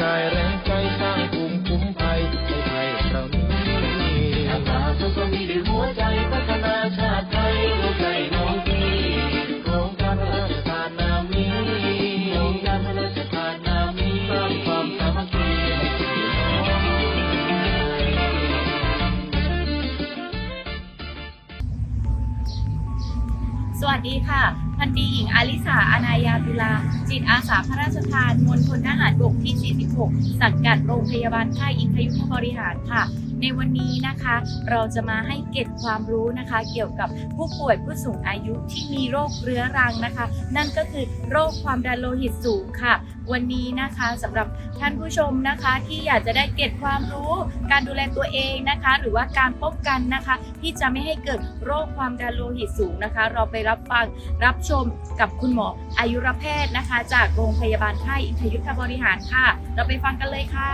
กายแรงใจสร้างภูมิคุ้มภัยให้ไทยเรานี้อาสาสุขมีด้วยหัวใจพัฒนาชาติไทยหัวใจน้องพี่โครงการพระราชทานนามีโครงการพระราชทานนามีสร้างความสามัคคีสวัสดีค่ะ พันตรีหญิงอาลิสาอนายาตุลา จิตอาสาพระราชทานมณฑลทหารบกที่ 46 สังกัดโรงพยาบาลค่ายอิงคยุทธบริหารค่ะ ในวันนี้นะคะ เราจะมาให้เก็บความรู้นะคะ เกี่ยวกับผู้ป่วยผู้สูงอายุที่มีโรคเรื้อรังนะคะ นั่นก็คือโรคความดันโลหิตสูงค่ะ วันนี้นะคะสำหรับท่านผู้ชมนะคะที่อยากจะได้เก็บความรู้ การดูแลตัวเองนะคะ หรือว่าการป้องกันนะคะ ที่จะไม่ให้เกิดโรคความดันโลหิตสูงนะคะ เราไปรับฟังรับชมกับคุณหมออายุรแพทย์นะคะ จากโรงพยาบาลค่ายอิงคยุทธบริหารค่ะ เราไปฟังกันเลยค่ะ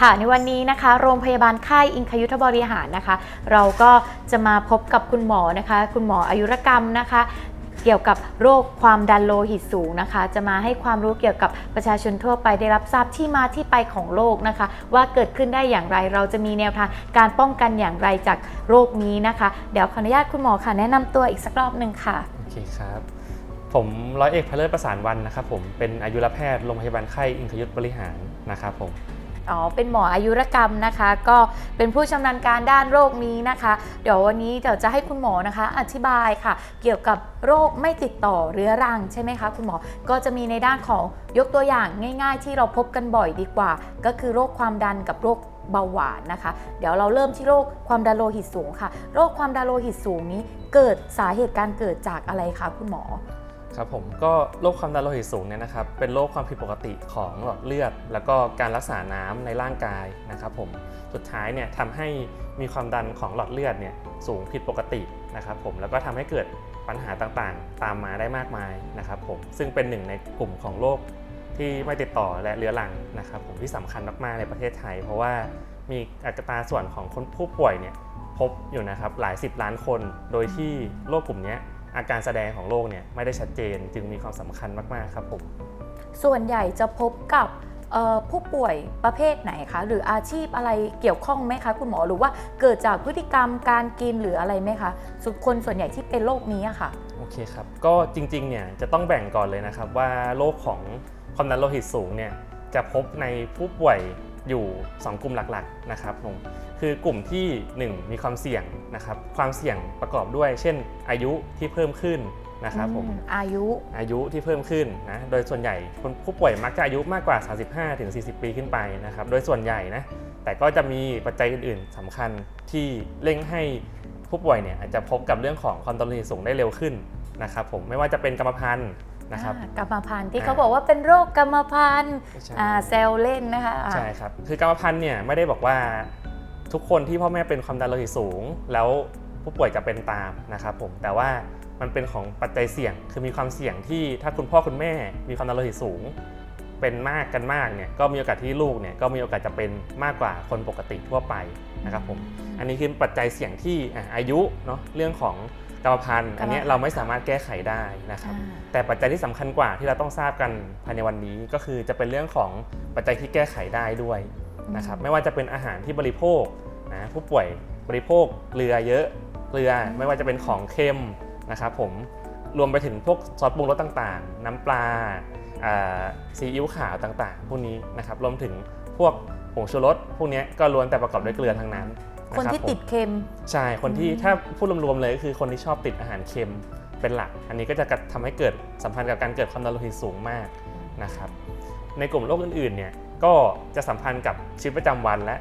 ค่ะในวันนี้นะคะ โรงพยาบาลค่ายอิงคยุทธบริหารนะคะ เราก็จะมาพบกับคุณหมอนะคะ คุณหมออายุรกรรมนะคะ เกี่ยวกับโรคความดันโลหิตสูงนะคะ จะมาให้ความรู้เกี่ยวกับประชาชนทั่วไปได้รับทราบที่มาที่ไปของโรคนะคะ ว่าเกิดขึ้นได้อย่างไรเราจะมีแนวทางการป้องกันอย่างไรจากโรคนี้นะคะ เดี๋ยวขออนุญาตคุณหมอค่ะ แนะนำตัวอีกสักรอบหนึ่งค่ะ โอเคครับ ผมร้อยเอกพระเลิศประสานวันนะครับผมเป็นอายุรแพทย์โรงพยาบาลไข้อิงคยุทธบริหารนะครับผม อ๋อเป็นหมออายุรกรรมนะคะ ก็เป็นผู้ชำนาญการด้านโรคนี้นะคะ เดี๋ยววันนี้เดี๋ยวจะให้คุณหมอนะคะ อธิบายค่ะ เกี่ยวกับโรคไม่ติดต่อเรื้อรังใช่ไหมคะคุณหมอก็จะมีในด้านของยกตัวอย่างง่าย ๆ ที่เราพบกันบ่อยดีกว่า ก็คือโรคความดันกับโรคเบาหวานนะคะ เดี๋ยวเราเริ่มที่โรคความดันโลหิตสูงค่ะ โรคความดันโลหิตสูงนี้เกิดสาเหตุการเกิดจากอะไรคะคุณหมอ ครับผมก็โรคความดันโลหิตสูงเนี่ยนะครับเป็นโรคความผิดปกติของหลอดเลือด แล้วก็การรักษาน้ำในร่างกายนะครับผมสุดท้ายเนี่ยทำให้มีความดันของหลอดเลือดเนี่ยสูงผิดปกตินะครับผมแล้วก็ทำให้เกิดปัญหาต่างๆ ตามมาได้มากมายนะครับผมซึ่งเป็นหนึ่งในกลุ่มของโรคที่ไม่ติดต่อและเรื้อรังนะครับผมที่สำคัญมากๆในประเทศไทย เพราะว่ามีอัตราส่วนของคนผู้ป่วยเนี่ยพบอยู่นะครับหลายสิบล้านคน โดยที่โรคกลุ่มนี้ อาการแสดงของโรคเนี่ยไม่ได้ชัดเจนจึงมีความสำคัญมาก ๆ ครับผม ส่วนใหญ่จะพบกับเอ่อผู้ป่วยประเภทไหนคะ หรืออาชีพอะไรเกี่ยวข้องไหมคะ คุณหมอหรือว่าเกิดจากพฤติกรรมการกินหรืออะไรไหมคะส่วนคนส่วนใหญ่ที่เป็นโรคนี้อะค่ะ โอเคครับ ก็จริงๆเนี่ยจะต้องแบ่งก่อนเลยนะครับว่าโรคของความดันโลหิตสูงเนี่ยจะพบในผู้ป่วย อยู่ 2 กลุ่มหลักๆนะครับผมคือกลุ่มที่ 1 มีความเสี่ยงนะครับความเสี่ยงประกอบด้วย เช่น อายุที่เพิ่มขึ้นนะครับผมอืมอายุอายุที่เพิ่มขึ้นนะโดยส่วนใหญ่คนผู้ป่วยมักจะอายุมากกว่า 35ถึง40 ปีขึ้นไปนะครับโดยส่วนใหญ่นะแต่ก็จะมีปัจจัยอื่น ๆสำคัญที่เร่งให้ผู้ป่วยเนี่ยอาจจะพบกับเรื่องของความดันโลหิตสูงได้เร็วขึ้นนะครับผมไม่ว่าจะเป็นกรรมพันธุ์ นะครับอ่ากรรมพันธุ์ที่อ่าเขาบอกว่าเป็นโรคกรรมพันธุ์ใช่อ่าเซลล์เล่นนะคะอ่าใช่ครับคือกรรมพันธุ์เนี่ยไม่ได้บอกว่าทุกคนที่พ่อแม่เป็นความดันโลหิตสูง แล้วผู้ป่วยจะเป็นตามนะครับผมแต่ว่ามันเป็นของปัจจัยเสี่ยง คือมีความเสี่ยงที่ถ้าคุณพ่อคุณแม่มีความดันโลหิตสูง เป็นมากกันมากเนี่ยก็มีโอกาสที่ลูกเนี่ยก็มีโอกาสจะเป็นมากกว่าคนปกติทั่วไปนะครับผมอันนี้คือปัจจัยเสี่ยงที่อะอายุเนาะเรื่องของ กรรมพันธุ์อันเนี้ยเราไม่สามารถแก้ไขได้นะครับอ่าแต่ปัจจัยที่สำคัญกว่าที่เราต้องทราบกันภายในวันนี้ก็คือจะเป็นเรื่องของปัจจัยที่แก้ไขได้ด้วยนะครับไม่ว่าจะเป็นอาหารที่บริโภคนะผู้ป่วยบริโภคเกลือเยอะเกลือไม่ว่าจะเป็นของเค็มนะครับผมรวมไปถึงพวกซอสปรุงรสต่างๆ น้ำปลาอ่าซีอิ๊วขาวต่างๆ พวกนี้นะครับรวมถึงพวกผงชูรสพวกเนี้ยก็ล้วนแต่ประกอบด้วยเกลือทั้งนั้น คนที่ะรับผมติดเค็ม ใช่ คนที่อืมถ้าพูดรวมๆเลยก็คือคนที่ชอบติดอาหารเค็มเป็นหลัก อันนี้ก็จะทำให้เกิดสัมพันธ์กับการเกิดความดันโลหิตสูงมากนะครับ ในกลุ่มโรคอื่นๆเนี่ยก็จะสัมพันธ์กับชีวิตประจำวันและ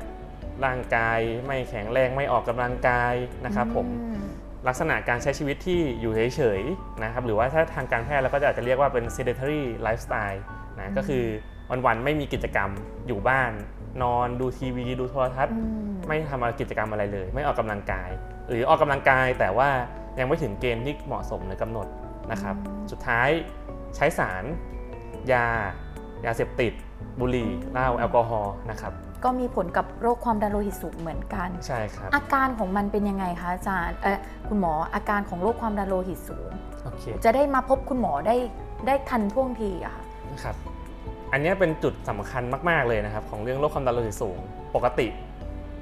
ร่างกายไม่แข็งแรงไม่ออกกำลังกายนะครับผมอืมลักษณะการใช้ชีวิตที่อยู่เฉยๆนะครับหรือว่าถ้าทางการแพทย์เราก็จะอาจจะเรียกว่าเป็น sedentary lifestyle นะก็คือวันๆไม่มีกิจกรรมอยู่บ้าน นอนดูทีวี ดูโทรทัศน์อืมไม่ทำกิจกรรมอะไรเลย ไม่ออกกำลังกาย หรือออกกำลังกายแต่ว่ายังไม่ถึงเกณฑ์ที่เหมาะสมหรือกำหนดนะครับอืมสุดท้ายใช้สาร ยา ยาเสพติด บุหรี่เหล้าแอลกอฮอล์นะครับก็มีผลกับโรคความดันโลหิตสูงเหมือนกัน ใช่ครับ อาการของมันเป็นยังไงคะอาจารย์เออคุณหมออาการของโรคความดันโลหิตสูงโอเคจะได้มาพบคุณหมอได้ได้ทันท่วงทีอะค่ะนะครับ อันเนี้ยเป็นจุดสำคัญมาก ๆ เลยนะครับ ของเรื่องโรคความดันโลหิตสูง ปกติ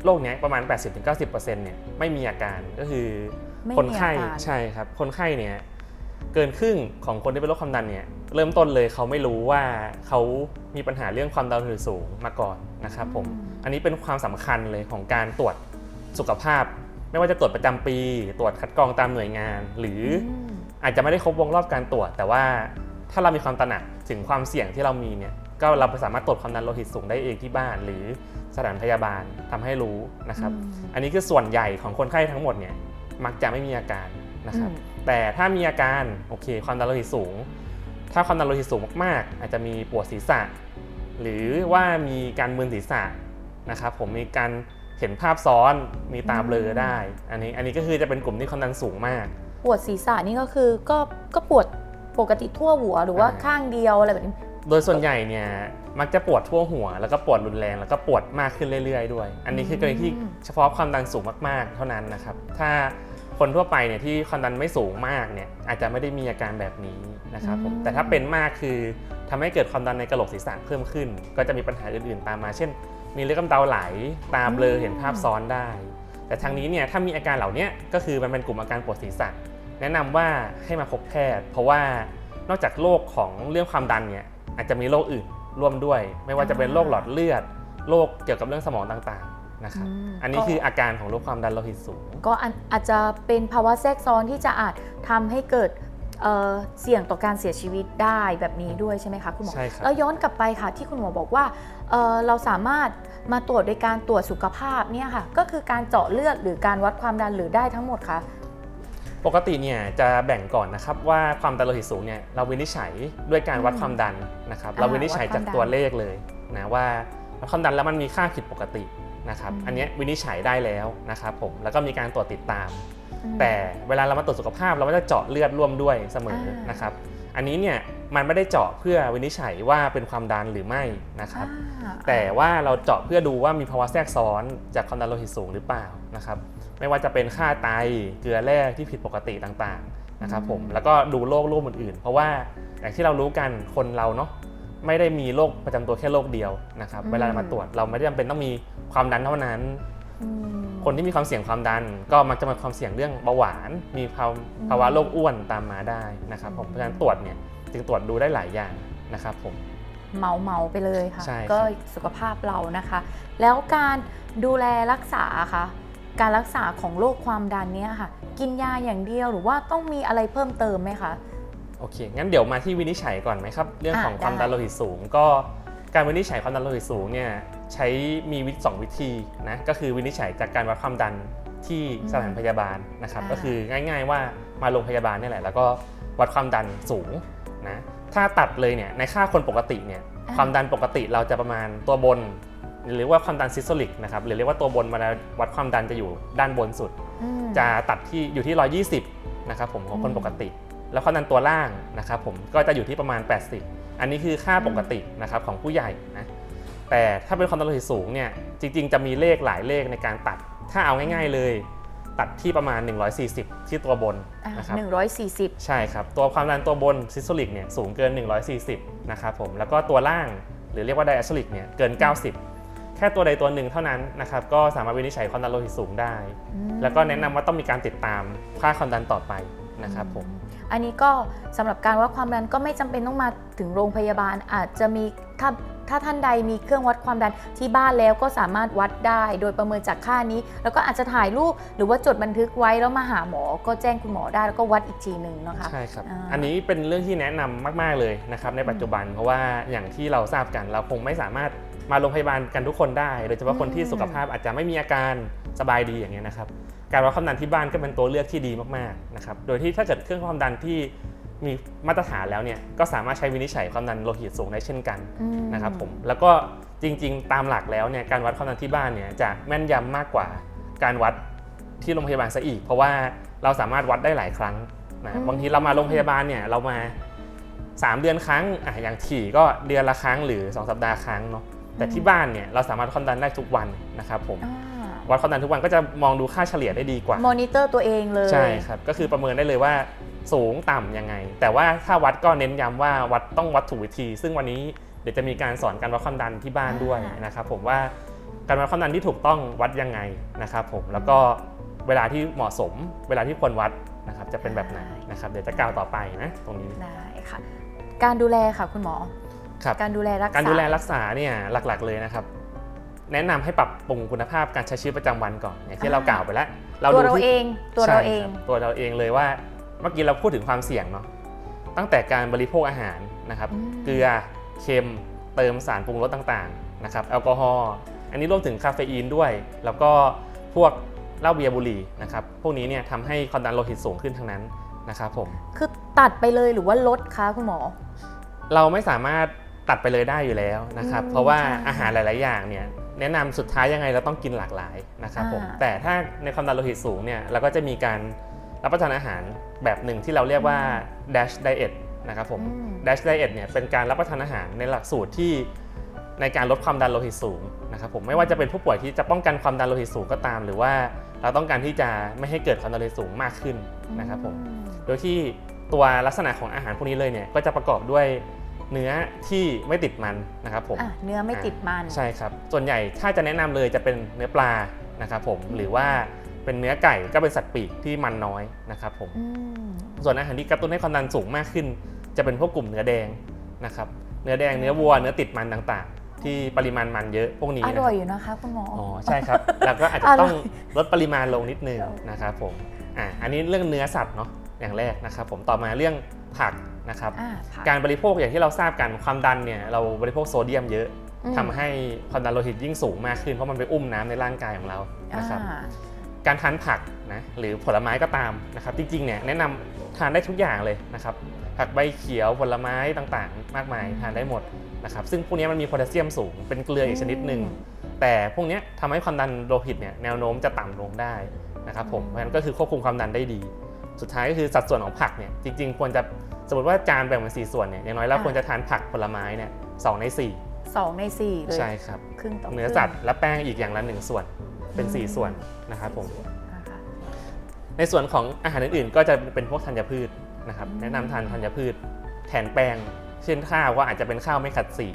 โรคเนี้ยประมาณ 80-90%เนี่ยไม่มีอาการก็คือไม่คนมีไข้อาการใช่ครับ คนไข้เนี่ยเกินครึ่งของคนที่เป็นโรคความดันเนี่ยเริ่มต้นเลยเขาไม่รู้ว่าเขามีปัญหาเรื่องความดันโลหิตสูงมาก่อนนะครับผมอันนี้เป็นความสำคัญเลยของการตรวจสุขภาพ ไม่ว่าจะตรวจประจำปี ตรวจคัดกรองตามหน่วยงาน หรืออมอาจจะไม่ได้ครบวงรอบการตรวจ แต่ว่า ถ้าเรามีความตระหนักถึงความเสี่ยงที่เรามีเนี่ยก็เราสามารถตรวจความดันโลหิตสูงได้เองที่บ้าน หรือสถานพยาบาลทำให้รู้นะครับอืมอันนี้คือส่วนใหญ่ของคนไข้ทั้งหมดเนี่ยมักจะไม่มีอาการนะครับอืมแต่ถ้ามีอาการโอเค ความดันโลหิตสูง ถ้าความดันโลหิตสูงมากๆ อาจจะมีปวดศีรษะ หรือว่ามีการมึนศีรษะนะครับ ผมมีการเห็นภาพซ้อนมีตาเบลอได้ อันนี้อันนี้ก็คือจะเป็นกลุ่มที่ความดันสูงมาก ปวดศีรษะนี่ก็คือก็ก็ปวด ปกติทั่วหัวหรือว่าอ่าข้างเดียวอะไรแบบนี้ โดยส่วนใหญ่เนี่ยมักจะปวดทั่วหัว แล้วก็ปวดรุนแรงแล้วก็ปวดมากขึ้นเรื่อย ๆ ด้วย อันนี้คือกรณีที่อืมเฉพาะความดันสูงมากๆ เท่านั้นนะครับ ถ้าคนทั่วไปเนี่ยที่ความดันไม่สูงมากเนี่ยอาจจะไม่ได้มีอาการแบบนี้นะครับผมแต่ถ้าเป็นมากคือทำให้เกิดความดันในกระโหลกศีรษะเพิ่มขึ้น ก็จะมีปัญหาอื่นๆตามมา เช่น มีเลือดกำเดาไหลตาเบลอเห็นภาพซ้อนได้ แต่ทางนี้เนี่ยถ้ามีอาการเหล่านี้ก็คือมันเป็นกลุ่มอาการปวดศีรษะ แนะนำว่าให้มาพบแพทย์ เพราะว่านอกจากโรคของเรื่องความดันเนี่ยอาจจะมีโรคอื่นร่วมด้วย ไม่ว่าจะเป็นโรคหลอดเลือดโรคเกี่ยวกับเรื่องสมองต่างๆนะครับอืมอันนี้ก็คืออาการของโรคความดันโลหิตสูง ก็อันอาจจะเป็นภาวะแทรกซ้อนที่จะอาจทำให้เกิดเอ่อเสี่ยงต่อการเสียชีวิตได้แบบนี้ด้วยใช่ไหมคะคุณหมอใช่ครับแล้วย้อนกลับไปค่ะที่คุณหมอบอกว่าเอ่อเราสามารถมาตรวจโดยการตรวจสุขภาพเนี่ยค่ะก็คือการเจาะเลือดหรือการวัดความดันหรือได้ทั้งหมดคะ ปกติเนี่ยจะแบ่งก่อนนะครับว่าความดันโลหิตสูงเนี่ยเราวินิจฉัยด้วยการวัดอืมความดันนะครับอ่าเราวินิจฉัยวัดความจากดันตัวเลขเลยนะว่าวัดความดันแล้วมันมีค่าผิดปกตินะครับอืมอันเนี้ยวินิจฉัยได้แล้วนะครับผมแล้วก็มีการตรวจติดตามอืมแต่เวลาเรามาตรวจสุขภาพเราก็จะเจาะเลือดร่วมด้วยเสมออ่านนะครับ อันนี้เนี่ยมันไม่ได้เจาะเพื่อวินิจฉัยว่าเป็นความดันหรือไม่นะครับอ่าแต่ว่าเราเจาะเพื่อดูว่ามีภาวะแทรกซ้อนจากความดันโลหิตสูงหรือเปล่านะครับ ไม่ว่าจะเป็นค่าไตเกลือแร่ที่ผิดปกติต่างๆนะครับผมแล้วก็ดูโรคร่วมอื่นๆ เพราะว่าอย่างที่เรารู้กันคนเราเนาะไม่ได้มีโรคประจำตัวแค่โรคเดียวนะครับ เวลามาตรวจเราไม่ได้จำเป็นต้องมีความดันเท่านั้นอืมคนที่มีความเสี่ยงความดัน ก็มักจะมีความเสี่ยงเรื่องเบาหวาน มีภาวอืมภาวะโรคอ้วนตามมาได้นะครับผมอืมเพราะฉะนั้นตรวจเนี่ยจึงตรวจดูได้หลายอย่างนะครับผมเมาเมาๆไปเลยค่ะใช่ครับก็สุขภาพเรานะคะ แล้วการดูแลรักษาค่ะ การรักษาของโรคความดันเนี้ยค่ะ กินยาอย่างเดียวหรือว่าต้องมีอะไรเพิ่มเติมไหมคะ โอเค งั้นเดี๋ยวมาที่วินิจฉัยก่อนไหมครับ เรื่องอะของความได้ดันโลหิตสูง ก็การวินิจฉัยความดันโลหิตสูงเนี่ยใช้มีวิธีสองวิธีนะก็คือวินิจฉัยจากการวัดความดันที่สถานพยาบาลนะครับก็คือง่าย ๆว่ามาโรงพยาบาลนี่แหละ แล้วก็วัดความดันสูงนะถ้าตัดเลยเนี่ยในค่าคนปกติเนี่ยความดันปกติเราจะประมาณตัวบน หรือว่าความดันซิสโตลิกนะครับหรือเรียกว่าตัวบนเวลาวัดความดันจะอยู่ด้านบนสุดอืมจะตัดที่อยู่ที่ 120นะครับผมของคนอืมปกติ แล้วความดันตัวล่างนะครับผมก็จะอยู่ที่ประมาณ 80 อันนี้คือค่าปกตินะครับของผู้ใหญ่นะแต่ถ้าเป็นความดันโลหิตสูงเนี่ยจริง ๆ จะมีเลขหลายเลขในการตัดถ้าเอาง่าย ๆ เลยตัดที่ประมาณ 140 ที่ตัวบนอะนะครับหนึ่งร้อยสี่สิบใช่ครับ ตัวความดันตัวบนซิสโตลิกเนี่ยสูงเกิน 140 นะครับผม แล้วก็ตัวล่างหรือเรียกว่าไดอะสโตลิกเนี่ยเกิน 90แค่ตัวใดตัวหนึ่งเท่านั้นนะครับก็สามารถวินิจฉัยความดันโลหิตสูงได้ แล้วก็แนะนำว่าต้องมีการติดตามค่าความดันต่อไปนะครับผม อันนี้ก็สำหรับการวัดความดันก็ไม่จำเป็นต้องมาถึงโรงพยาบาล อาจจะมีถ้าถ้าท่านใดมีเครื่องวัดความดันที่บ้านแล้วก็สามารถวัดได้ โดยประเมินจากค่านี้ แล้วก็อาจจะถ่ายรูปหรือว่าจดบันทึกไว้แล้วมาหาหมอ ก็แจ้งคุณหมอได้แล้วก็วัดอีกทีหนึ่งนะคะใช่ครับอ่าอันนี้เป็นเรื่องที่แนะนำมาก ๆเลยนะครับในปัจจุบัน เพราะว่าอย่างที่เราทราบกันเราคงไม่สามารถมาโรงพยาบาลกันทุกคนได้โดยเฉพาะคนที่อืมสุขภาพอาจจะไม่มีอาการสบายดีอย่างเงี้ยนะครับ การวัดความดันที่บ้านก็เป็นตัวเลือกที่ดีมากๆนะครับ โดยที่ถ้าเกิดเครื่องความดันที่มีมาตรฐานแล้วเนี่ยก็สามารถใช้วินิจฉัยความดันโลหิตสูงได้เช่นกันอืมนะครับผมแล้วก็จริง ๆ ตามหลักแล้วเนี่ยการวัดความดันที่บ้านเนี่ยจะแม่นยำมากกว่าการวัดที่โรงพยาบาลซะอีก เพราะว่าเราสามารถวัดได้หลายครั้งนะอืมบางทีเรามาโรงพยาบาลเนี่ยเรามา 3 เดือนครั้งอะอย่างถี่ก็เดือนละครั้งหรือ 2 สัปดาห์ครั้งเนาะแต่ที่บ้านเนี่ยเราสามารถวัดความดันได้ทุกวันนะครับผมอ่า วัดความดันทุกวันก็จะมองดูค่าเฉลี่ยได้ดีกว่า มอนิเตอร์ตัวเองเลย ใช่ครับ ก็คือประเมินได้เลยว่าสูงต่ำยังไง แต่ว่าถ้าวัดก็เน้นย้ำว่าวัดต้องวัดถูกวิธี ซึ่งวันนี้เดี๋ยวจะมีการสอนการวัดความดันที่บ้านด้วยนะครับผมว่าการวัดความดันที่ถูกต้องวัดยังไงนะครับผมแล้วก็เวลาที่เหมาะสม เวลาที่ควรวัดนะครับจะเป็นแบบไหนนะครับเดี๋ยวจะกล่าวต่อไปนะตรงนี้ได้ค่ะ การดูแลค่ะคุณหมอครับการดูแลรักษาการดูแลรักษาเนี่ยหลักๆเลยนะครับ แนะนำให้ปรับปรุงคุณภาพการใช้ชีวิตประจำวันก่อน อย่างที่เรากล่าวไปแล้วตัวดูเราที่เองตัวเราใช่เองคบตัวเราเองเลยว่าเมื่อกี้เราพูดถึงความเสี่ยงเนาะตั้งแต่การบริโภคอาหารนะครับอืมเกลือเค็มเติมสารปรุงรสต่างๆนะครับแอลกอฮอล์อันนี้รวมถึงคาเฟอีนด้วย แล้วก็พวกเหล้าเบียร์บุหรี่นะครับพวกนี้เนี่ยทำให้ความดันโลหิตสูงขึ้นทั้งนั้นนะครับผมคือตัดไปเลยหรือว่าลดคะคุณหมอ เราไม่สามารถตัดไปเลยได้อยู่แล้วนะครับอืมเพราะว่าใช่อาหารหลาย ๆ อย่างเนี่ย แนะนำสุดท้ายยังไงเราต้องกินหลากหลายนะครับผมอ่าแต่ถ้าในความดันโลหิตสูงเนี่ยเราก็จะมีการรับประทานอาหารแบบหนึ่งที่เราเรียกว่า dash diet นะครับผมอืม dash diet เนี่ยเป็นการรับประทานอาหารในหลักสูตรที่ในการลดความดันโลหิตสูงนะครับผมไม่ว่าจะเป็นผู้ป่วยที่จะป้องกันความดันโลหิตสูงก็ตาม หรือว่าเราต้องการที่จะไม่ให้เกิดความดันโลหิตสูงมากขึ้นนะครับผมอืมโดยที่ตัวลักษณะของอาหารพวกนี้เลยเนี่ยก็จะประกอบด้วย เนื้อที่ไม่ติดมันนะครับผมอะเนื้อไม่ติดมันใช่ครับ ส่วนใหญ่ถ้าจะแนะนำเลยจะเป็นเนื้อปลานะครับผมหรือว่าเป็นเนื้อไก่ก็เป็นสัตว์ปีกที่มันน้อยนะครับผมอืมส่วนอาหารที่กระตุ้นให้ความดันสูงมากขึ้น จะเป็นพวกกลุ่มเนื้อแดงนะครับเนื้อแดงเนื้อวัวเนื้อติดมันต่างๆ ที่ปริมาณมันเยอะพวกนี้อนะคร่รัอยบอยู่นะคะคุณหมออ๋อใช่ครับ แล้วก็อาจจะอร่อยต้องลดปริมาณลงนิดนึงนะครับผมอะอันนี้เรื่องเนื้อสัตว์เนาะอย่างแรกนะครับผมต่อมาเรื่องผัก นะครับอ่าผักการบริโภคอย่างที่เราทราบกันความดันเนี่ยเราบริโภคโซเดียมเยอะอืมทำให้ความดันโลหิตยิ่งสูงมากขึ้นเพราะมันไปอุ้มน้ำในร่างกายของเรานะครับอ่าการทานผักนะหรือผลไม้ก็ตามนะครับจริงๆเนี่ยแนะนำทานได้ทุกอย่างเลยนะครับผักใบเขียวผลไม้ต่างๆ มากมายทานได้หมดนะครับซึ่งพวกนี้มันมีโพแทสเซียมสูงเป็นเกลืออีกชนิดหนึ่งแต่พวกเนี้ยทำให้ความดันโลหิตเนี่ยแนวโน้มจะต่ำลงได้นะครับผมอืมเพราะฉะนั้นก็คือควบคุมความดันได้ดี สุดท้ายก็คือสัดส่วนของผักเนี่ยจริง ๆ ควรจะส มมติว่าจานแบ่งเป็นสี่ส่วนเนี่ยอย่างน้อยเราควรจะทานผักผลไม้เนี่ยสองในสี่สองในสี่เลยใช่ครับ ครึ่งต่อเนื้อครึ่งสัตว์และแป้งอีกอย่างละหนึ่งส่วนเป็นสี่ส่วนนะครับผมนะคะในส่วนของอาหารอื่นๆ ก็จะเป็นพวกธัญพืชนะครับแนะนำทานธัญพืชแทนแป้ง เช่นข้าวก็อาจจะเป็นข้าวไม่ขัดสี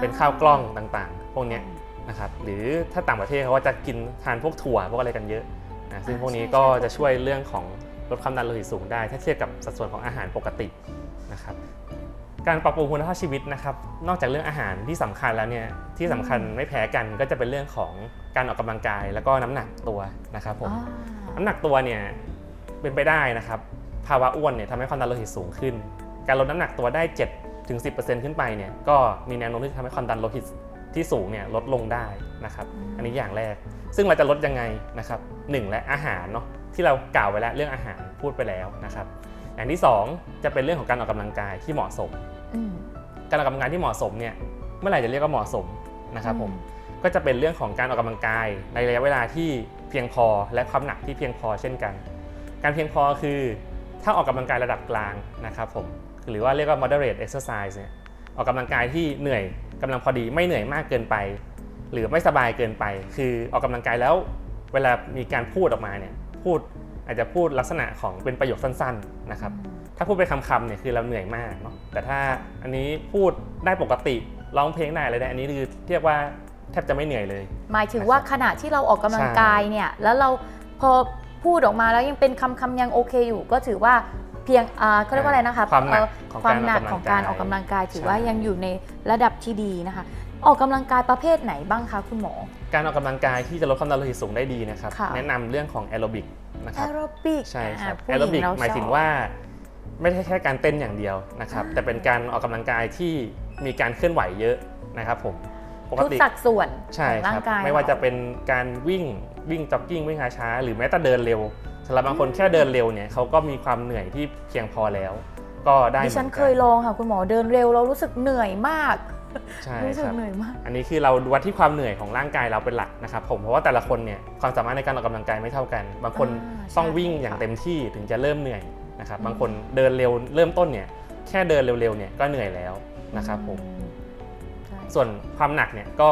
เป็นข้าวกล้องต่างๆ พวกเนี้ยนะครับหรือถ้าต่างประเทศเขาก็จะกินทานพวกถั่วพวกอะไรกันเยอะนะซึ่งพวกนี้ก็จะช่วยเรื่องของ ลดความดันโลหิตสูงได้ ถ้าเทียบกับสัดส่วนของอาหารปกตินะครับการปรับปรุงคุณภาพชีวิตนะครับ นอกจากเรื่องอาหารที่สำคัญแล้วเนี่ยที่สำคัญไม่แพ้กันก็จะเป็นเรื่องของการออกกำลังกาย แล้วก็น้ำหนักตัวนะครับผมอ่าน้ำหนักตัวเนี่ยเป็นไปได้นะครับภาวะอ้วนเนี่ยทำให้ความดันโลหิตสูงขึ้น การลดน้ำหนักตัวได้7ถึง10%ขึ้นไปเนี่ยก็มีแนวโน้มที่จะทำให้ความดันโลหิต ที่สูงเนี่ยลดลงได้นะครับ อันนี้อย่างแรก ซึ่งเราจะลดยังไงนะครับหนึ่งและอาหารเนาะที่เรากล่าวไว้แล้วเรื่องอาหารพูดไปแล้วนะครับ อย่างที่สองจะเป็นเรื่องของการออกกำลังกายที่เหมาะสมอืมการออกกำลังกายที่เหมาะสมเนี่ยเมื่อไหร่จะเรียกว่าเหมาะสมนะครับผมก็จะเป็นเรื่องของการออกกำลังกาย ในระยะเวลาที่เพียงพอและความหนักที่เพียงพอเช่นกัน การเพียงพอคือถ้าออกกำลังกายระดับกลางนะครับผมหรือว่าเรียกว่า moderate exercise เนี่ยออกกำลังกายที่เหนื่อย กำลังพอดีไม่เหนื่อยมากเกินไป หรือไม่สบายเกินไป คือออกกำลังกายแล้ว เวลามีการพูดออกมาเนี่ยพูดอาจจะพูดลักษณะของเป็นประโยคสั้นๆนะครับถ้าพูดเป็นคำๆเนี่ยคือเราเหนื่อยมากเนาะแต่ถ้าอันนี้พูดได้ปกติร้องเพลงได้อะไรได้อันนี้คือเรียกว่าแทบจะไม่เหนื่อยเลย หมายถึงว่าขณะที่เราออกกำลังกายเนี่ยแล้วเราพอพูดออกมาแล้วยังเป็นคำคำๆยังโอเคอยู่ ก็ถือว่าเพียงอ่าเขาเรียกว่าอะไรนะคะความหนักเอ่อของความการหนักอขออกงกำลังกายการออกกำลังกายถือใช่ว่ายังอยู่ในระดับที่ดีนะคะ ออกกำลังกายประเภทไหนบ้างคะคุณหมอ การออกกำลังกายที่จะลดความดันโลหิตสูงได้ดีนะครับ ค่ะ แนะนำเรื่องของแอโรบิกนะคแอรับ โรบิกใช่ครับผู้แอหโรญิบิกเรหมายถึงชอบว่าไม่ใช่แค่การเต้นอย่างเดียวนะครับอ่าแต่เป็นการออกกำลังกายที่มีการเคลื่อนไหวเยอะนะครับผมปกทุกติสัดส่วนใช่ของคร่างรับกายไม่ว่าจะเรเป็นการวิ่งวิ่งจ็อกกิ้งวิ่งช้าๆหรือแม้แต่เดินเร็ว สำหรับบางคนแค่เดินเร็วเนี่ยเขาก็มีความเหนื่อยที่เพียงพอแล้ว ก็ได้ดิเหมืฉัอนนเคกัยลองค่ะคุณหมอเดินเร็วเรารู้สึกเหนื่อยมากใช่รู้สึคกรับเหนื่อยมาก อันนี้คือเราวัดที่ความเหนื่อยของร่างกายเราเป็นหลักนะครับผมเพราะว่าแต่ละคนเนี่ยความสามารถในการออกกำลังกายไม่เท่ากัน บางคนอ่าใช่ต้องวิ่งอย่างค่ะเต็มที่ถึงจะเริ่มเหนื่อยนะครับอืมบางคนเดินเร็วเริ่มต้นเนี่ยแค่เดินเร็วๆเนี่ยก็เหนื่อยแล้วนะครับผมอืใช่ส่วนความหนักเนี่ยก็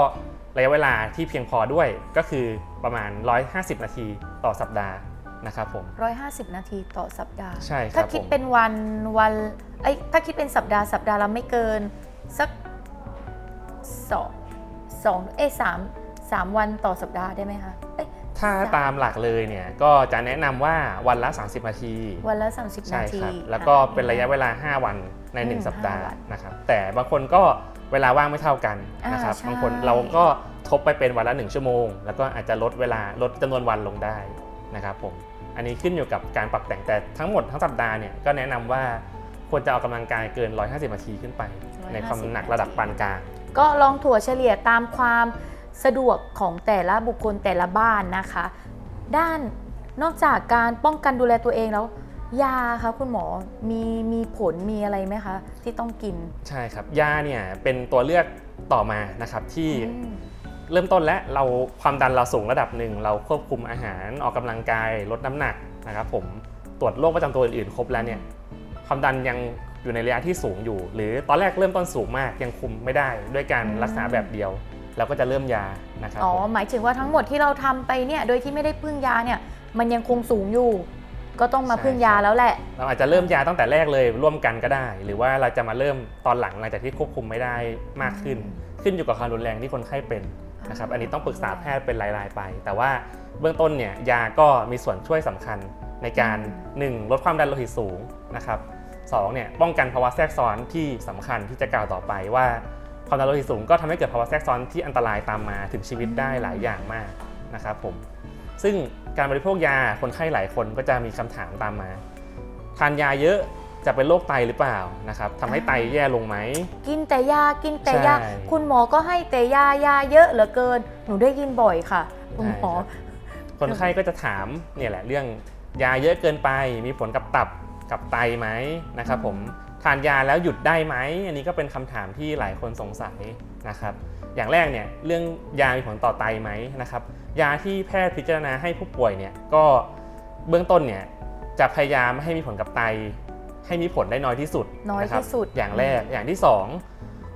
ระยะเวลาที่เพียงพอด้วยก็คือประมาณ 150 นาทีต่อสัปดาห์ นะครับผมร้อยห้าสิบนาทีต่อสัปดาห์ ใช่ครับถ้าคิดผมเป็นวันวันเอ้ยถ้าคิดเป็นสัปดาห์สัปดาห์ละไม่เกิน สักสองสองเอ้ยสามสามวันต่อสัปดาห์ได้ไหมคะเอ้ยถ้าตามหลักเลยเนี่ยก็จะแนะนำว่าวันละ 30 นาที วันละ 30 ใช่นาทีครับ แล้วก็เป็นระยะเวลา 5 วันใน อืม1 สัปดาห์ห้าวันนะครับ แต่บางคนก็เวลาว่างไม่เท่ากันนะครับ อ่าใช่ บางคนเราก็ทบไปเป็นวันละ 1 ชั่วโมง แล้วก็อาจจะลดเวลาลดจำนวนวันลงได้นะครับผม อันนี้ขึ้นอยู่กับการปรับแต่งแต่ทั้งหมดทั้งสัปดาห์เนี่ยก็แนะนำว่าควรจะออกกำลังกายเกิน 150นาทีขึ้นไป ในความหนักระดับปานกลาง ก็ลองถั่วเฉลี่ยตามความสะดวกของแต่ละบุคคลแต่ละบ้านนะคะ ด้านนอกจากการป้องกันดูแลตัวเองแล้วยาคะคุณหมอมีมีผลมีอะไรไหมคะ ที่ต้องกิน ใช่ครับ ยาเนี่ยเป็นตัวเลือกต่อมานะครับที่อืม เริ่มต้นและเราความดันเราสูงระดับหนึ่ง เราควบคุมอาหารออกกำลังกายลดน้ำหนักนะครับผมตรวจโรคประจำตัวอื่นๆ ครบแล้วเนี่ยความดันยังอยู่ในระยะที่สูงอยู่ หรือตอนแรกเริ่มต้นสูงมากยังคุมไม่ได้ด้วยการอืมรักษาแบบเดียวเราก็จะเริ่มยานะครับอ๋อผมหมายถึงว่าทั้งหมดที่เราทำไปเนี่ยโดยที่ไม่ได้พึ่งยาเนี่ยมันยังคงสูงอยู่ ก็ต้องมาพึ่งยาแล้วแหละ เราอาจจะเริ่มยาตั้งแต่แรกเลยร่วมกันก็ได้ หรือว่าเราจะมาเริ่มตอนหลังหลังจากที่ควบคุมไม่ได้มากขึ้น ขึ้นอยู่กับความรุนแรงที่คนไข้เป็น นะครับอันนี้ต้องปรึกษาแพทย์เป็นรายๆไป แต่ว่าเบื้องต้นเนี่ยยาก็มีส่วนช่วยสำคัญในการ 1 ลดความดันโลหิตสูงนะครับสองเนี่ยป้องกันภาวะแทรกซ้อนที่สำคัญที่จะกล่าวต่อไปว่าความดันโลหิตสูงก็ทำให้เกิดภาวะแทรกซ้อนที่อันตรายตามมาถึงชีวิตได้หลายอย่างมากนะครับผมซึ่งการบริโภคยาคนไข้หลายคนก็จะมีคำถามตามมา ทานยาเยอะ จะเป็นโรคไตหรือเปล่านะครับทำให้ไตแย่ลงไหม กินแต่ยากินแต่ยา ใช่ คุณหมอก็ให้แต่ยายาเยอะเหลือเกิน หนูได้ยินบ่อยค่ะ คุณหมอใช่ครับคนไข้ก็จะถามเนี่ยแหละเรื่องยาเยอะเกินไป มีผลกับตับกับไตไหมนะครับผมทานยาแล้วหยุดได้ไหมอันนี้ก็เป็นคำถามที่หลายคนสงสัยนะครับ อย่างแรกเนี่ยเรื่องยามีผลต่อไตไหมนะครับ ยาที่แพทย์พิจารณาให้ผู้ป่วยเนี่ยก็เบื้องต้นเนี่ยจะพยายามไม่ให้มีผลกับไต ให้มีผลได้น้อยที่สุดน้อยะครับที่สุด อย่างแรกอย่างที่สอง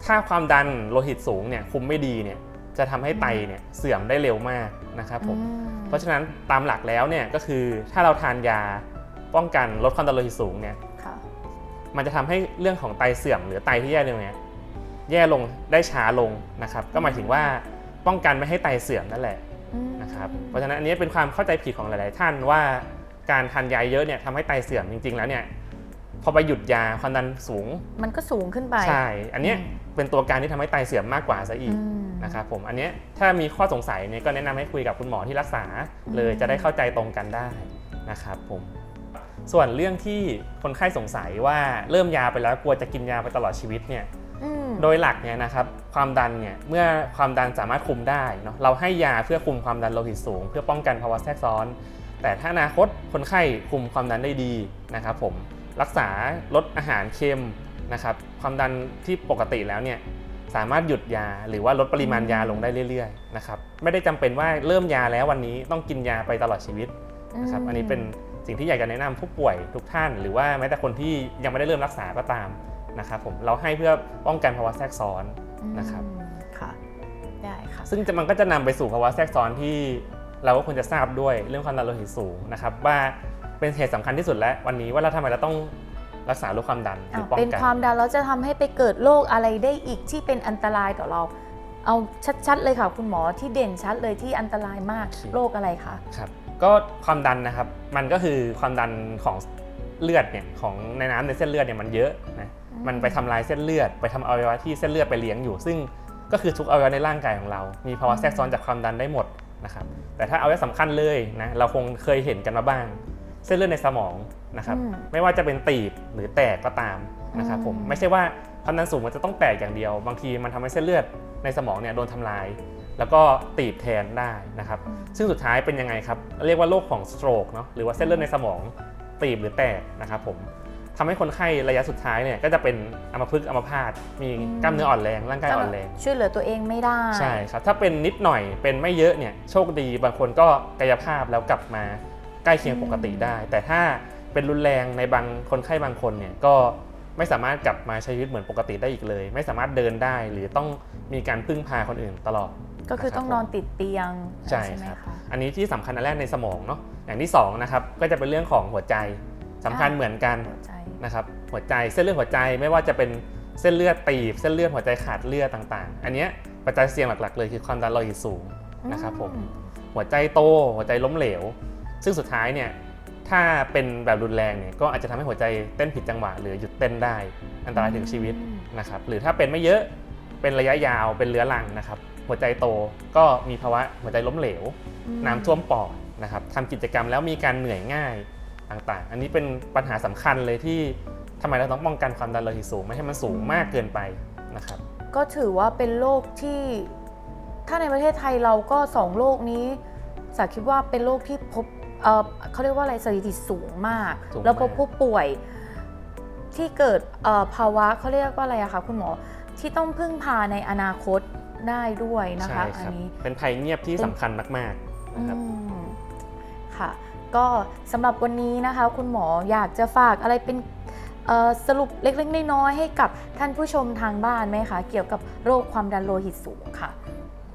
ถ้าความดันโลหิตสูงเนี่ยคุมไม่ดีเนี่ยจะทำให้ไตเนี่ยเสื่อมได้เร็วมากนะครับผมอืมเพราะฉะนั้นตามหลักแล้วเนี่ยก็คือถ้าเราทานยาป้องกันลดความดันโลหิตสูงเนี่ยค่ะมันจะทำให้เรื่องของไตเสื่อมหรือไตที่แย่ลงเนี่ยแย่ลงได้ช้าลงนะครับ ก็หมายถึงว่าป้องกันไม่ให้ไตเสื่อมนั่นแหละอืมนะครับเพราะฉะนั้นอันนี้เป็นความเข้าใจผิดของหลาย ๆ ท่านว่าการทานยาเยอะเนี่ยทำให้ไตเสื่อมจริง ๆ แล้วเนี่ย พอไปหยุดยาความดันสูง มันก็สูงขึ้นไป ใช่ อันเนี้ยอืมเป็นตัวการที่ทำให้ไตเสื่อมมากกว่าซะอีกอืมนะครับผม อันเนี้ยถ้ามีข้อสงสัยเนี่ยก็แนะนำให้คุยกับคุณหมอที่รักษา เลยอืมจะได้เข้าใจตรงกันได้นะครับผม ส่วนเรื่องที่คนไข้สงสัยว่าเริ่มยาไปแล้วกลัวจะกินยาไปตลอดชีวิตเนี่ยอืมโดยหลักเนี่ยนะครับความดันเนี่ยเมื่อความดันสามารถคุมได้เนาะเราให้ยาเพื่อคุมความดันโลหิตสูง เพื่อป้องกันภาวะแทรกซ้อน แต่ถ้าอนาคตคนไข้คุมความดันได้ดีนะครับผม รักษาลดอาหารเค็มนะครับความดันที่ปกติแล้วเนี่ยสามารถหยุดยาหรือว่าลดปริมาณยาลงได้เรื่อยๆนะครับไม่ได้จำเป็นว่าเริ่มยาแล้ววันนี้ต้องกินยาไปตลอดชีวิตนะครับอันนี้เป็นสิ่งที่อยากจะแนะนำผู้ป่วยทุกท่าน หรือว่าแม้แต่คนที่ยังไม่ได้เริ่มรักษาก็ตามนะครับผมเราให้เพื่อป้องกันภาวะแทรกซ้อนนะครับอืมค่ะได้ค่ะซึ่งจะมันก็จะนำไปสู่ภาวะแทรกซ้อนที่เราก็ควรจะทราบด้วยเรื่องความดันโลหิตสูงนะครับว่า เป็นเหตุสำคัญที่สุดแล้ววันนี้ว่าเราทำไมเราต้องรักษาโรคความดันหรือป้องเป็นกันความดันแล้วจะทำให้ไปเกิดโรคอะไรได้อีกที่เป็นอันตรายต่อเรา เอาชัดๆเลยค่ะคุณหมอที่เด่นชัดเลยที่อันตรายมากโอเคโรคอะไรคะครับก็ความดันนะครับมันก็คือความดันของเลือดเนี่ยของในน้ำในเส้นเลือดเนี่ยมันเยอะนะอืมมันไปทำลายเส้นเลือด ไปทำอวัยวะที่เส้นเลือดไปเลี้ยงอยู่ ซึ่งก็คือทุกอวัยวะในร่างกายของเรา มีภาวะแทรกซ้อนจากความดันได้หมดนะครับแต่ถ้าเอาไว้สำคัญเลยนะเราคงเคยเห็นกันมาบ้าง เส้นเลือดในสมองนะครับอืม ไม่ว่าจะเป็นตีบหรือแตกก็ตามนะครับผมอืมไม่ใช่ว่าความดันสูงมันจะต้องแตกอย่างเดียว บางทีมันทำให้เส้นเลือดในสมองเนี่ยโดนทำลาย แล้วก็ตีบแทนได้นะครับอืมซึ่งสุดท้ายเป็นยังไงครับ เรียกว่าโรคของสโตรกเนาะหรือว่าเส้นเลือดในสมองตีบหรือแตกนะครับผมทำให้คนไข้ระยะสุดท้ายเนี่ยก็จะเป็นอัมพฤกษ์อัมพาตมีกล้ามเนื้ออ่อนแรงร่างกายอ่อนแรง ช่วยเหลือตัวเองไม่ได้ใช่ครับ ถ้าเป็นนิดหน่อยเป็นไม่เยอะเนี่ยโชคดีบางคนก็กายภาพแล้วกลับมา ใกล้เคียงปกติได้ แต่ถ้าเป็นรุนแรงในบางคนไข้บางคนเนี่ยก็ไม่สามารถกลับมาใช้ชีวิตเหมือนปกติได้อีกเลย ไม่สามารถเดินได้หรือต้องมีการพึ่งพาคนอื่นตลอด ก็คือต้องนอนติดเตียงใช่ไหมครับคะอันนี้ที่สำคัญอันแรกในสมองเนาะอย่างที่สองนะครับก็จะเป็นเรื่องของหัวใจสำคัญอ่าเหมือนกันหัวใจนะครับหัวใจเส้นเลือดหัวใจไม่ว่าจะเป็นเส้นเลือดตีบ เส้นเลือดหัวใจขาดเลือดต่างๆ อันเนี้ยปัจจัยเสี่ยงหลักๆ เลยคือความดันโลหิตสูงนะครับผมอืมหัวใจโตหัวใจล้มเหลว ซึ่งสุดท้ายเนี่ยถ้าเป็นแบบรุนแรงเนี่ยก็อาจจะทำให้หัวใจเต้นผิดจังหวะหรือหยุดเต้นได้ อันตรายถึงชีวิตนะครับหรือถ้าเป็นไม่เยอะเป็นระยะยาวเป็นเรื้อรังนะครับ หัวใจโตก็มีภาวะหัวใจล้มเหลวอืมน้ำท่วมปอดนะครับทำกิจกรรมแล้วมีการเหนื่อยง่ายต่างๆ อันนี้เป็นปัญหาสำคัญเลยที่ทำไมเราต้องป้องกันความดันโลหิตสูง ไม่ให้มันสูงมากเกินไปนะครับ ก็ถือว่าเป็นโรคที่ถ้าในประเทศไทยเราก็สองโรคนี้สาคิดว่าเป็นโรคที่พบ เอ่อเขาเรียกว่าอะไรสถิติสูงมาก สูงมาก แล้วพบผู้ป่วยที่เกิดเอ่อภาวะเขาเรียกว่าอะไรอะคะคุณหมอที่ต้องพึ่งพาในอนาคตได้ด้วยนะคะ ใช่อัครับนี้ เป็นภัยเงียบที่สำคัญมากๆนะครับ อืมค่ะ ก็สำหรับวันนี้นะคะ คุณหมออยากจะฝากอะไรเป็นเอ่อสรุปเล็กๆน้อยๆให้กับท่านผู้ชมทางบ้านไหมคะ เกี่ยวกับโรคความดันโลหิตสูงค่ะ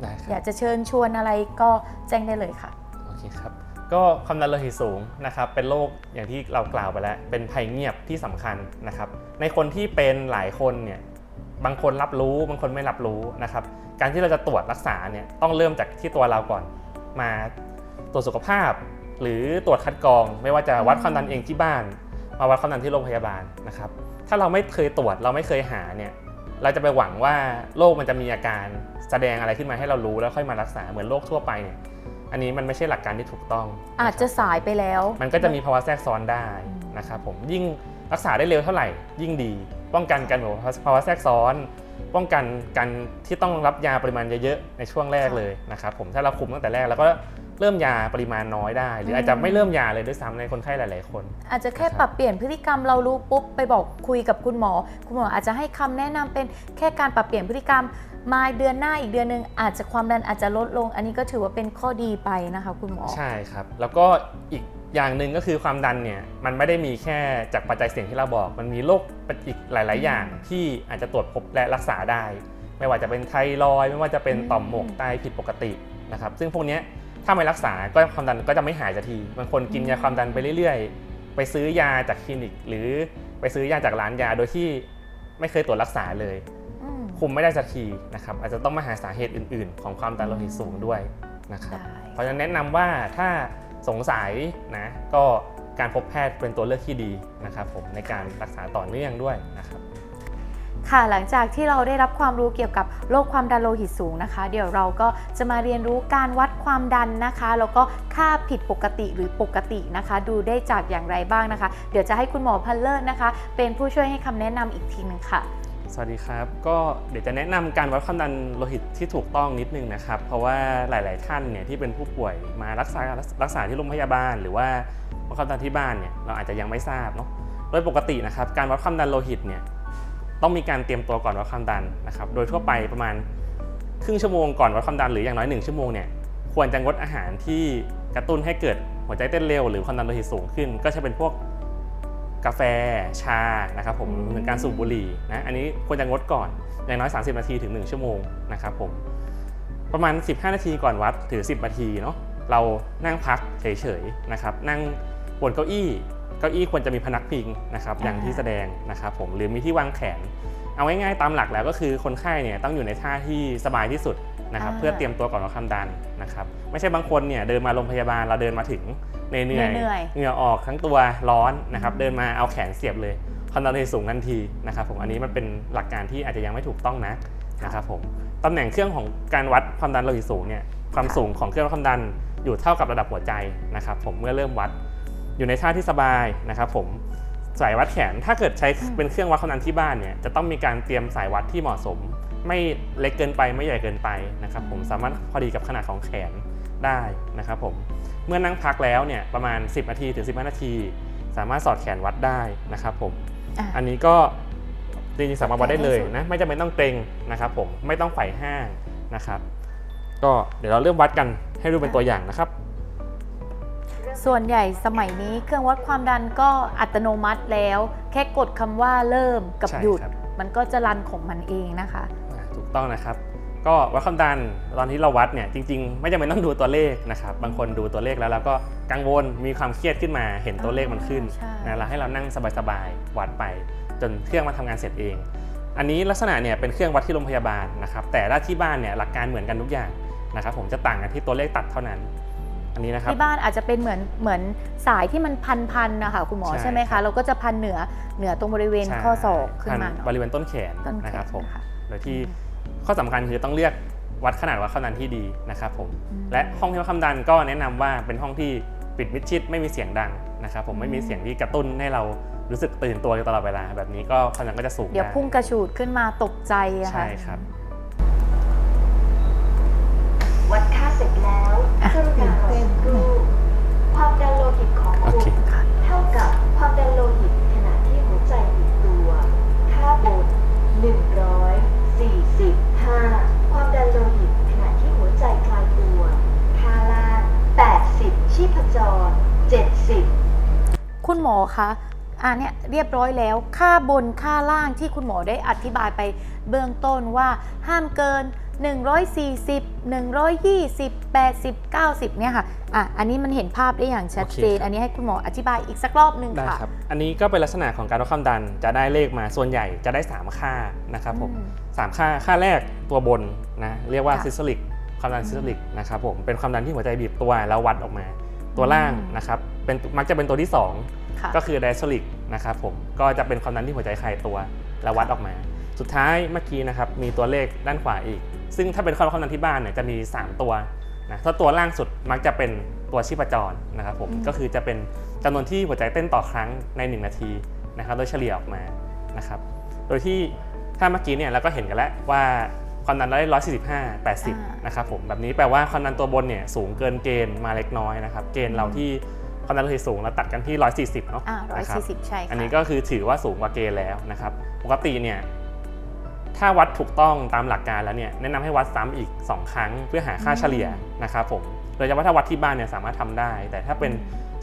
ได้คอยารับกจะเชิญชวนอะไรก็แจ้งได้เลยค่ะ โอเคครับ ก็ความดันโลหิตสูงนะครับเป็นโรคอย่างที่เรากล่าวไปแล้ว เป็นภัยเงียบที่สำคัญนะครับ ในคนที่เป็นหลายคนเนี่ยบางคนรับรู้บางคนไม่รับรู้นะครับ การที่เราจะตรวจรักษาเนี่ยต้องเริ่มจากที่ตัวเราก่อน มาตรวจสุขภาพ หรือตรวจคัดกรอง ไม่ว่าจะวัดความดันเองที่บ้าน มาวัดความดันที่โรงพยาบาลนะครับ ถ้าเราไม่เคยตรวจเราไม่เคยหาเนี่ยเราจะไปหวังว่าโรคมันจะมีอาการแสดงอะไรขึ้นมาให้เรารู้แล้วค่อยมารักษาเหมือนโรคทั่วไปเนี่ย อันนี้มันไม่ใช่หลักการที่ถูกต้องนอาจครับจะสายไปแล้ว มันก็จะมีภาวะแทรกซ้อนได้อืมนะครับผมยิ่งรักษาได้เร็วเท่าไหร่ ยิ่งดี ป้องกันการแบบภาวะแทรกซ้อน ป้องกันการที่ต้องรับยาปริมาณเยอะๆในช่วงแรกเลยนะครับผมถ้าเราคุมตั้งแต่แรกแล้วก็ เริ่มยาปริมาณน้อยได้ หรืออาจจะไม่เริ่มยาเลยด้วยซ้ำในคนไข้หลาย ๆ คน อาจจะแค่นะครับปรับเปลี่ยนพฤติกรรมเรารู้ปุ๊บไปบอกคุยกับคุณหมอ คุณหมออาจจะให้คำแนะนำเป็นแค่การปรับเปลี่ยนพฤติกรรมมาเดือนหน้าอีกเดือนหนึ่งอาจจะความดันอาจจะลดลง อันนี้ก็ถือว่าเป็นข้อดีไปนะคะ คุณหมอใช่ครับ แล้วก็อีกอย่างหนึ่งก็คือความดันเนี่ยมันไม่ได้มีแค่จากปัจจัยเสี่ยงที่เราบอก มันมีโรคอีกหลาย ๆ อย่างที่อาจจะตรวจพบและรักษาได้ ไม่ว่าจะเป็นไทรอยด์ไม่ว่าจะเป็นต่อมหมวกไตผิดปกตินะครับซึ่งพวกเนี้ย ถ้าไม่รักษาก็ความดันก็จะไม่หายสักทีบางคนกินยาความดันไปเรื่อยๆ ไปซื้อยาจากคลินิก หรือไปซื้อยาจากร้านยาโดยที่ไม่เคยตรวจรักษาเลยอืมคุมไม่ได้สักทีนะครับอาจจะต้องมาหาสาเหตุอื่น ๆ ของความดันโลหิตสูงด้วยนะครับได้เพราะฉะนั้นแนะนำว่าถ้าสงสัยนะก็การพบแพทย์เป็นตัวเลือกที่ดีนะครับผมในการรักษาต่อเนื่องด้วยนะครับ ค่ะหลังจากที่เราได้รับความรู้เกี่ยวกับโรคความดันโลหิตสูงนะคะ เดี๋ยวเราก็จะมาเรียนรู้การวัดความดันนะคะ แล้วก็ค่าผิดปกติหรือปกตินะคะ ดูได้จากอย่างไรบ้างนะคะ เดี๋ยวจะให้คุณหมอพันเลิศนะคะ เป็นผู้ช่วยให้คำแนะนำอีกทีหนึ่งค่ะ สวัสดีครับ ก็เดี๋ยวจะแนะนำการวัดความดันโลหิตที่ถูกต้องนิดนึงนะครับ เพราะว่าหลาย ๆ ท่านเนี่ยที่เป็นผู้ป่วยมารักษารักษาที่โรงพยาบาล หรือว่าวัดความดันที่บ้านเนี่ยเราอาจจะยังไม่ทราบเนาะโดยปกตินะครับการวัดความดันโลหิตเนี่ย ต้องมีการเตรียมตัวก่อนวัดความดันนะครับโดยทั่วไปประมาณครึ่งชั่วโมงก่อนวัดความดันหรืออย่างน้อยหนึ่งชั่วโมงเนี่ยควรจะงดอาหารที่กระตุ้นให้เกิดหัวใจเต้นเร็วหรือความดันโลหิตสูงขึ้น ก็จะเป็นพวกกาแฟชานะครับผมอืมรวมถึงการสูบบุหรี่นะอันนี้ควรจะงดก่อนอย่างน้อย 30 นาทีถึง 1 ชั่วโมงนะครับผมประมาณ 15 นาทีก่อนวัดถือ 10 นาทีเนาะเรานั่งพักเฉยๆนะครับนั่งบนเก้าอี้ เก้าอี้ควรจะมีพนักพิงนะครับอย่างที่แสดงนะครับผมหรือมีที่วางแขน เอาง่ายๆตามหลักแล้วก็คือคนไข้เนี่ยต้องอยู่ในท่าที่สบายที่สุดนะครับอ่าเพื่อเตรียมตัวก่อนวัดความดันนะครับไม่ใช่บางคนเนี่ยเดินมาโรงพยาบาลเราเดินมาถึงเหนื่อยๆเหนื่อยเหงื่อออกทั้งตัวร้อนนะครับเดินมาเอาแขนเสียบเลยความดันโลหิตสูงทันทีนะครับผมอันนี้มันเป็นหลักการที่อาจจะยังไม่ถูกต้องนะนะครับผมตำแหน่งเครื่องของการวัดความดันโลหิตสูงเนี่ยความสูงของเครื่องวัดความดันอยู่เท่ากับระดับหัวใจนะครับผมเมื่อเริ่มวัด อยู่ในท่าที่สบายนะครับผมสายวัดแขนถ้าเกิดใช้เป็นเครื่องวัดความดันที่บ้านเนี่ยจะต้องมีการเตรียมสายวัดที่เหมาะสม ไม่เล็กเกินไปไม่ใหญ่เกินไปนะครับผมสามารถพอดีกับขนาดของแขนได้นะครับผมเมื่อนั่งพักแล้วเนี่ยประมาณ 10 นาทีถึง 15 นาที สามารถสอดแขนวัดได้นะครับผมอะอันนี้ก็จริงๆสามารถวัดได้เลยนะไม่จำเป็นต้องเกรงนะครับผมไม่ต้องไขว่ห้างนะครับ ก็เดี๋ยวเราเริ่มวัดกันให้ดูเป็นตัวอย่างนะครับ ส่วนใหญ่สมัยนี้เครื่องวัดความดันก็อัตโนมัติแล้ว แค่กดคำว่าเริ่มกับใช่หยุดครับมันก็จะรันของมันเองนะคะอ่าถูกต้องนะครับ ก็วัดความดันตอนที่เราวัดเนี่ยจริงๆ ไม่จำเป็นต้องดูตัวเลขนะครับ บางคนดูตัวเลขแล้วเราก็กังวลมีความเครียดขึ้นมาเห็นตัวเลขมันขึ้นใช่นะเราให้เรานั่งสบายๆวัดไป จนเครื่องมาทำงานเสร็จเอง อันนี้ลักษณะเนี่ยเป็นเครื่องวัดที่โรงพยาบาลนะครับแต่ถ้าที่บ้านเนี่ยหลักการเหมือนกันทุกอย่างนะครับผมจะต่างกันที่ตัวเลขตัดเท่านั้น อันนี้นะครับที่บ้านอาจจะเป็นเหมือนเหมือนสายที่มันพันๆนะคะคุณหมอใช่ใช่ไหมครัคะบเราก็จะพันเหนือเหนือตรงบริเวณใช่ข้อศอกขึ้นมาพัเนาะบริเวณต้นแขนต้นแขนนะครับผมนะคะโดยที่ข้อสำคัญคือต้องเลือกวัดขนาดวัดความดันที่ดีนะครับผมอืมและห้องที่วัดความดันก็แนะนำว่าเป็นห้องที่ปิดมิดชิดไม่มีเสียงดังนะครับผมไม่มีเสียงที่กระตุ้นให้เรารู้สึกตื่นตัวอยู่ตลอดเวลาแบบนี้ก็ความดันก็จะสูงเดี๋ยวไพุ่งกระฉูดขึ้นมาตกใจอะค่ะใช่ครับ วัดค่าเสร็จแล้วอะกรุณารอสักครู่ความดันโลหิตของโอคุเคณเท่ากับความดันโลหิตขณะที่หัวใจบีบตัว ค่าบน145 ความดันโลหิตขณะที่หัวใจคลายตัว ค่าล่าง80 ชีพจร 70 คุณหมอคะอ่าเนี่ยเรียบร้อยแล้วค่าบนค่าล่างที่คุณหมอได้อธิบายไปเบื้องต้นว่าห้ามเกิน 140 120 80 90 เนี่ยค่ะอะ อันนี้มันเห็นภาพได้อย่างชัดเจนโอเคครับอันนี้ให้คุณหมออธิบายอีกสักรอบหนึ่งได้ค่ะครับ อันนี้ก็เป็นลักษณะของการวัดความดัน จะได้เลขมาส่วนใหญ่จะได้ 3 ค่านะครับผมอืมสามค่า ค่าแรกตัวบนนะเรียกว่าค่ะซิสโ o ลิกความดันซิสโ o ลิกนะครับผม เป็นความดันที่หัวใจบีบตัวแล้ววัดออกมา ตัวล่างอืมนะครับ เป็นมักจะเป็นตัวที่ค่ะ2ก็คือไดสโ o ลิกนะครับผม ก็จะเป็นความดันที่หัวใจคลายตัวแล้ววัดออกมา สุดท้ายเมื่อกี้นะครับมีตัวเลขด้านขวาอีก ซึ่งถ้าเป็นความดันที่บ้านเนี่ยจะมี 3 ตัวนะถ้าตัวล่างสุดมักจะเป็นตัวชีพจรนะครับผมอืมก็คือจะเป็นจำนวนที่หัวใจเต้นต่อครั้งใน 1 นาทีนะครับโดยเฉลี่ยออกมานะครับโดยที่ถ้าเมื่อกี้เนี่ยเราก็เห็นกันแล้วว่าความดันเราได้145 80นะครับผมแบบนี้แปลว่าความดันตัวบนเนี่ยสูงเกินเกณฑ์มาเล็กน้อยนะครับเกณฑ์เราที่ความดันโลหิตสูงเราตัดกันที่140เนาะอ่านะครับ140ใช่ค่ะอันนี้ก็คือถือว่าสูงกว่าเกณฑ์แล้วนะครับปกติเนี่ย ถ้าวัดถูกต้องตามหลักการแล้วเนี่ยแนะนำให้วัดซ้ำอีก 2 ครั้งเพื่อหาค่าเฉลี่ยนะครับผมโดยเฉพาะถ้าวัดที่บ้านเนี่ยสามารถทำได้ แต่ถ้าเป็น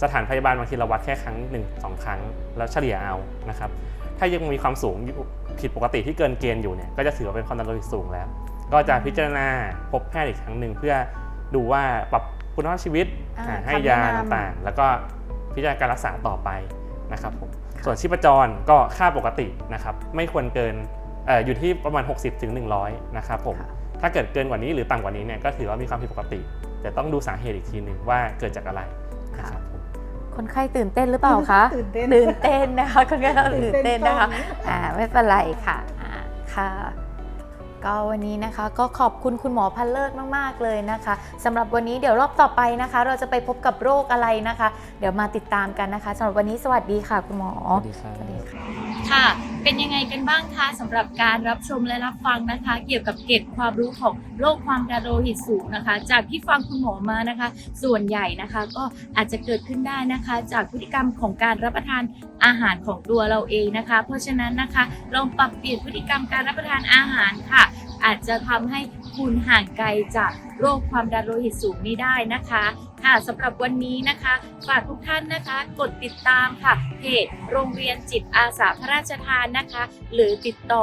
สถานพยาบาลบางทีเราวัดแค่ครั้งหนึ่งสองครั้ง แล้วเฉลี่ยเอานะครับถ้ายังมีความสูงอยู่ผิดปกติที่เกินเกณฑ์อยู่เนี่ยก็จะถือว่าเป็นความดันโลหิตสูงแล้ว ก็จะพิจารณาพบแพทย์อีกครั้งหนึ่งเพื่อดูว่าปรับคุณภาพชีวิตอ่าอ่าให้คำแนะยานำต่างๆ แล้วก็พิจารณาการรักษาต่อไปนะครับผมส่วนชีพจรก็ค่าปกตินะครับไม่ควรเกินเอออยู่ที่ประมาณ 60ถึง100นะครับผมค่ะถ้าเกิดเกินกว่านี้หรือต่ำกว่านี้เนี่ยก็ถือว่ามีความผิดปกติ แต่ต้องดูสาเหตุอีกทีหนึ่งว่าเกิดจากอะไรนะครับผมคนไข้ตื่นเต้นหรือเปล่าคะตื่นเต้นตื่นเต้นนะคะคนไข้เราตื่นเต้นนะคะตื่นเต้นอ่าไม่เป็นไรค่ะอ่าค่ะ ก็วันนี้นะคะก็ขอบคุณคุณหมอพันเลิศมาก ๆ เลยนะคะสำหรับวันนี้เดี๋ยวรอบต่อไปนะคะ เราจะไปพบกับโรคอะไรนะคะ เดี๋ยวมาติดตามกันนะคะสำหรับวันนี้สวัสดีค่ะ คุณหมอสวัสดีครับสวัสดีค่ะค่ะ เป็นยังไงกันบ้างคะสำหรับการรับชมและรับฟังนะคะ เกี่ยวกับเกร็ดความรู้ของโรคความดันโลหิตสูงนะคะ จากที่ฟังคุณหมอมานะคะ ส่วนใหญ่นะคะ ก็อาจจะเกิดขึ้นได้นะคะ จากพฤติกรรมของการรับประทานอาหารของตัวเราเองนะคะ เพราะฉะนั้นนะคะลองปรับเปลี่ยนพฤติกรรมการรับประทานอาหารค่ะ อาจจะทำให้คุณห่างไกลจากโรคความดันโลหิตสูงนี้ได้นะคะค่ะสำหรับวันนี้นะคะฝากทุกท่านนะคะกดติดตามค่ะเพจโรงเรียนจิตอาสาพระราชทานนะคะ หรือติดต่อ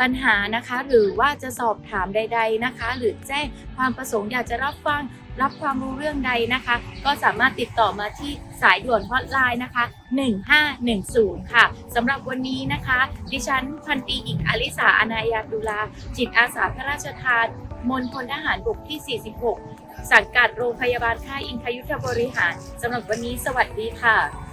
ปัญหานะคะ หรือว่าจะสอบถามใด ๆนะคะ หรือแจ้งความประสงค์อยากจะรับฟัง รับความรู้เรื่องใดนะคะ ก็สามารถติดต่อมาที่สายด่วนฮอตไลน์นะคะ 1510 ค่ะสำหรับวันนี้นะคะ ดิฉันพันตีหญิงอลิสาอนายาดุลา จิตอาสาพระราชทานมณฑลทหารบกที่ 46 สังกัดโรงพยาบาลค่ายอิงคยุทธบริหารสำหรับวันนี้สวัสดีค่ะ